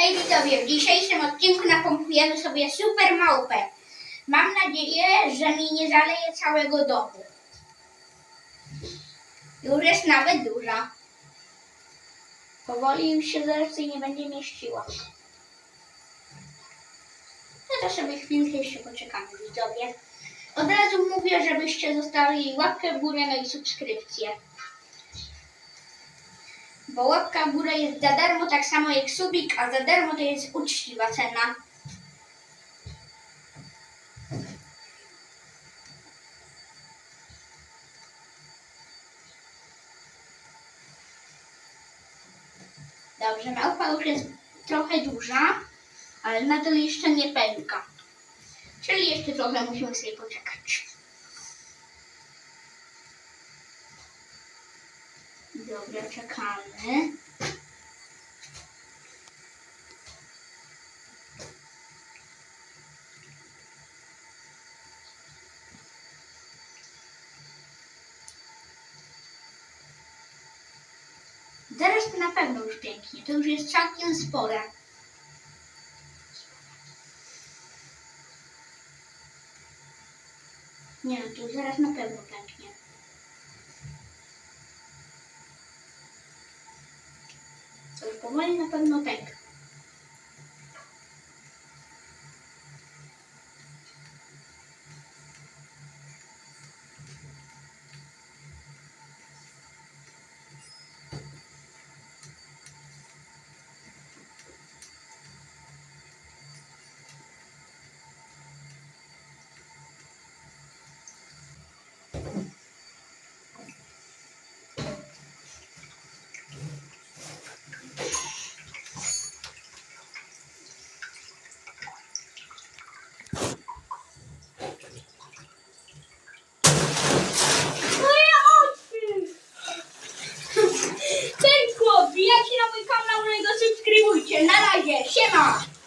Hej widzowie, w dzisiejszym odcinku napompujemy sobie super małpę. Mam nadzieję, że mi nie zaleje całego domu. Już jest nawet duża. Powoli już się zaraz nie będzie mieściła. No to sobie chwilkę jeszcze poczekamy widzowie. Od razu mówię, żebyście zostawili łapkę w górę no i subskrypcję. Bo łapka w górę jest za darmo, tak samo jak subik, a za darmo to jest uczciwa cena. Dobrze, małpa już jest trochę duża, ale nadal jeszcze nie pęka. Czyli jeszcze trochę musimy sobie poczekać. Dobra, czekamy. Zaraz to na pewno już pięknie. To już jest całkiem spore. Nie, to zaraz na pewno pęknie. To już powoli na pewno pęka. na razie, siema!